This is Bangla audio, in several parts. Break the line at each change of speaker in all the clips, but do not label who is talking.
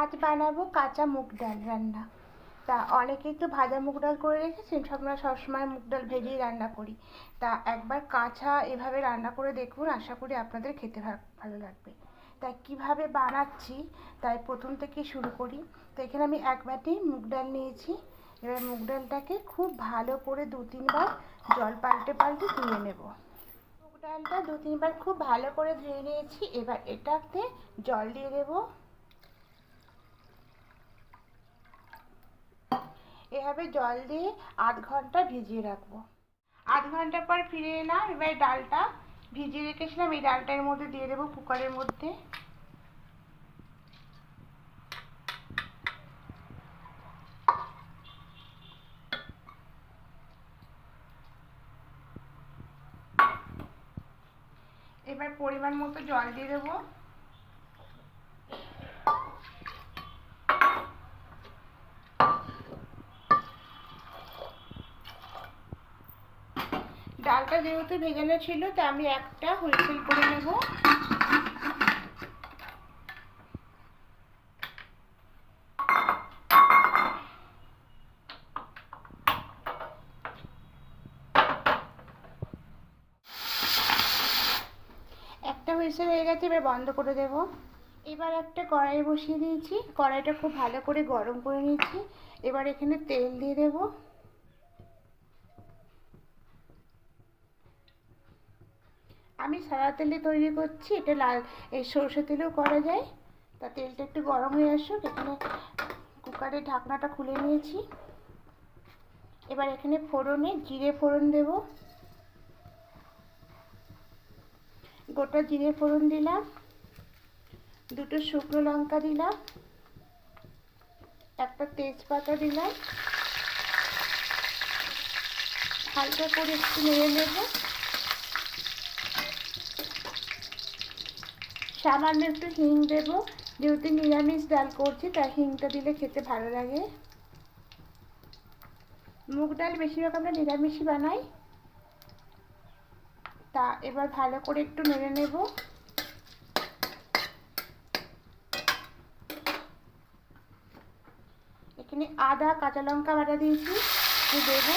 আজ বানাবো কাঁচা মুগ ডাল রান্না। তা অনেকেই তো ভাজা মুগ ডাল করে রেখেছেন, আমরা সবসময় মুগ ডাল ভেজেই রান্না করি। তা একবার কাঁচা এভাবে রান্না করে দেখুন, আশা করি আপনাদের খেতে ভালো লাগবে। তাই কীভাবে বানাচ্ছি, তাই প্রথম থেকে শুরু করি। তো এখানে আমি এক বাটি মুগ ডাল নিয়েছি। এবার মুগ ডালটাকে খুব ভালো করে দু তিনবার জল পাল্টে পাল্টে ধুয়ে নেব। মুগ ডালটা দু তিনবার খুব ভালো করে ধুয়ে নিয়েছি, এবার এটাতে জল দিয়ে দেবো। এভাবে জল দিয়ে আধ ঘণ্টা ভিজিয়ে রাখব। আধ ঘণ্টা পর ফিরে এলাম, এবার ডালটা ভিজিয়ে রেখেছিলাম, এই ডালটা এর মধ্যে দিয়ে দেবো কুকারের মধ্যে। এবার পরিমাণ মতো জল দিয়ে দেবো। ডালটা যেহেতু ভেজানো ছিল, তা আমি একটা হুইসেল করে নেব। একটা হুইসেল হয়ে গেছে, এবার বন্ধ করে দেব। এবার একটা কড়াই বসিয়ে দিয়েছি। কড়াইটা খুব ভালো করে গরম করে নিয়েছি। এবার এখানে তেল দিয়ে দেবো। আমি সাদা তেলে তৈরি করছি, এটা লাল, এই সরষে তেলেও করা যায়। তা তেলটা একটু গরম হয়ে আসুক, এখানে কুকারের ঢাকনাটা খুলে নিয়েছি। এবার এখানে ফোড়নে জিরে ফোড়ন দেব। গোটা জিরে ফোড়ন দিলাম, দুটো শুকনো লঙ্কা দিলাম, একটা তেজপাতা দিলাম। হালকা করে একটু নেড়ে নেব। সামান্য একটু হিং দেবো। যেহেতু নিরামিষ ডাল করছি, তাই হিংটা দিলে খেতে ভালো লাগে। মুগ ডাল বেশিরভাগ আমরা নিরামিষই বানাই। তা এবার ভালো করে একটু নেড়ে নেব। এখানে আদা, কাঁচা লঙ্কা বাটা দিয়েছি দেবো।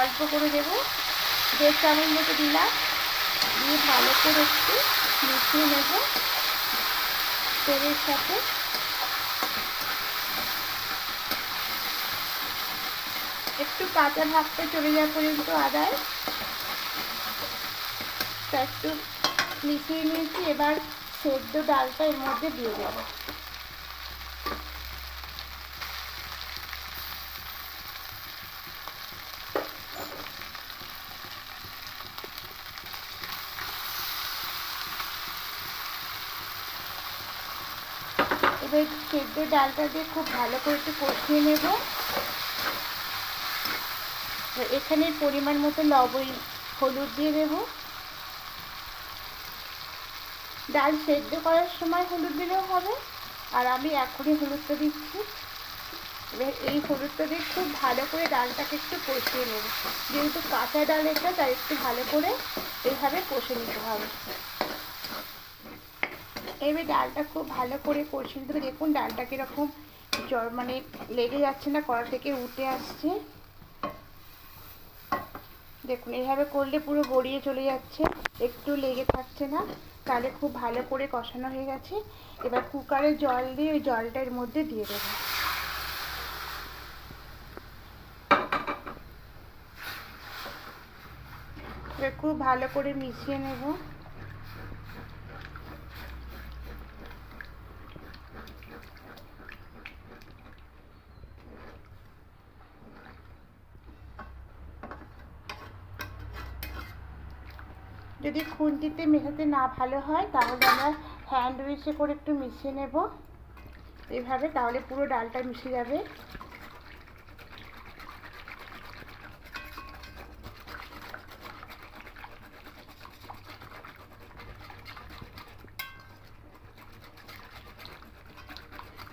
অল্প করে দেবো। দেড় চামচ মতো দিলাম। দিয়ে ভালো করে একটু মিশিয়ে নেব তেলের সাথে। একটু কাঁচা ভাবতে চলে যাওয়া পর্যন্ত আদায়। একটু মিশিয়ে নিয়েছি, এবার সেদ্ধ ডালটা এর মধ্যে দিয়ে দেবো। এবার সেদ্ধ ডালটা দিয়ে খুব ভালো করে একটু কষিয়ে নেব। এখানে পরিমাণ মতো লবণ, হলুদ দিয়ে দেব। ডাল সেদ্ধ করার সময় হলুদ দিলেও হবে। আর আমি এখনই হলুদটা দিচ্ছি। এবার এই হলুদটা দিয়ে খুব ভালো করে ডালটাকে একটু কষিয়ে নেব। যেহেতু কাঁচা ডাল এটা, তাই একটু ভালো করে এইভাবে কষে নিতে হবে। এবার ডালটা খুব ভালো করে কষিয়ে দেবে দেখুন ডালটা কীরকম জ্বর মানে লেগে যাচ্ছে না, কড়া থেকে উঠে আসছে। দেখুন, এইভাবে করলে পুরো গড়িয়ে চলে যাচ্ছে, একটু লেগে থাকছে না, তাহলে খুব ভালো করে কষানো হয়ে গেছে। এবার কুকারে জল দিয়ে ওই জলটা এর মধ্যে দিয়ে দেবো। খুব ভালো করে মিশিয়ে নেব। যদি খুন্তিতে মেশাতে না ভালো হয়, তাহলে আমরা হ্যান্ড উইচে করে একটু মিশিয়ে নেব। এইভাবে তাহলে পুরো ডালটা মিশে যাবে।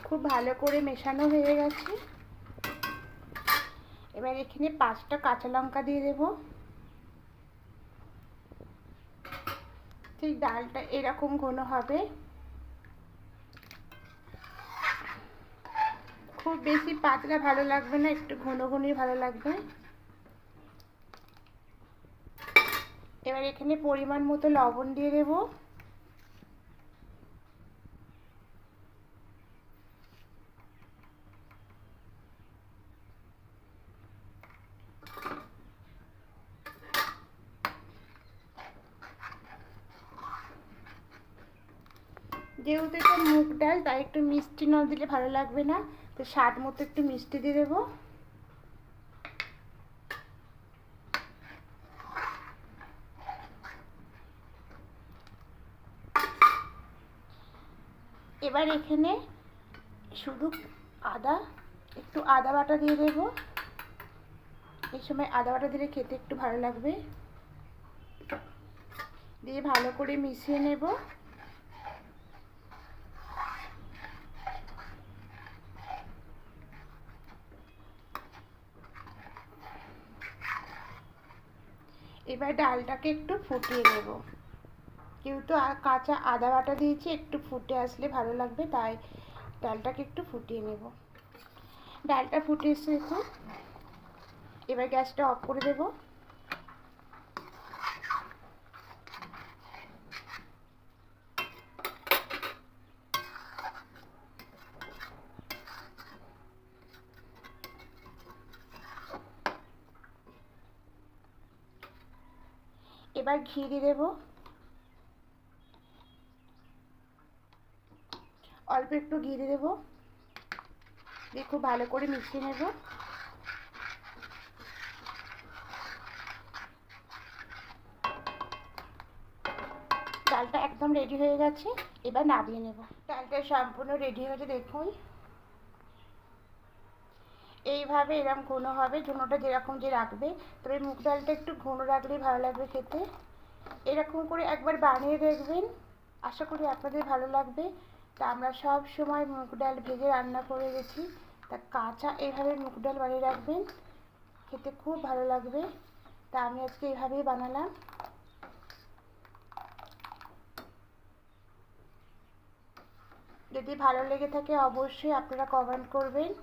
খুব ভালো করে মেশানো হয়ে গেছে। এবার এখানে পাঁচটা কাঁচা লঙ্কা দিয়ে দেবো। ঠিক ডালটা এরকম ঘন হবে। খুব বেশি পাতলা ভালো লাগবে না, একটু ঘন ঘনই ভালো লাগবে। এবার এখানে পরিমাণ মতো লবণ দিয়ে দেবো। যেহেতু এটা মুগ ডাল, তাই একটু মিষ্টি না দিলে ভালো লাগবে না। তো স্বাদ মতো একটু মিষ্টি দিয়ে দেবো। এবার এখানে শুধু আদা, একটু আদা বাটা দিয়ে দেবো। এই সময় আদা বাটা দিলে খেতে একটু ভালো লাগবে। দিয়ে ভালো করে মিশিয়ে নেব। এবার ডালটাকে একটু ফুটিয়ে নেব। যেহেতু কাঁচা আদা বাটা দিয়েছি, একটু ফুটে আসলে ভালো লাগবে, তাই ডালটাকে একটু ফুটিয়ে নেব। ডালটা ফুটে এসে এবার গ্যাসটা অফ করে দেব। এবার ঘি দিয়ে দেবো। অল্প একটু ঘি দিয়ে দেবো। দিয়ে খুব ভালো করে মিশিয়ে নেব। ডালটা একদম রেডি হয়ে গেছে। এবার নামিয়ে নেব। ডালটা সম্পূর্ণ রেডি হয়ে গেছে, দেখুন। এইভাবে এরকম ঘন হবে ঝুনোটা যেরকম যে রাখবে। তবে মুগ ডালটা একটু ঘন রাখলেই ভালো লাগবে খেতে। এরকম করে একবার বানিয়ে দেখবেন। আশা করি আপনাদের ভালো লাগবে। তা আমরা সব সময় মুগ ডাল ভেজে রান্না করে গেছি। তা কাঁচা এইভাবে মুগ ডাল বানিয়ে রাখবেন। খেতে খুব ভালো লাগবে। তা আমি আজকে এইভাবেই বানালাম। যদি ভালো লেগে থাকে অবশ্যই আপনারা কমেন্ট করবেন।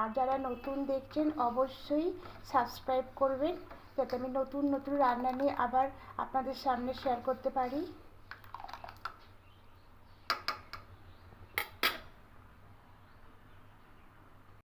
আর যারা নতুন দেখছেন, অবশ্যই সাবস্ক্রাইব করবেন, যাতে আমি নতুন নতুন রান্না নিয়ে আবার আপনাদের সামনে শেয়ার করতে পারি।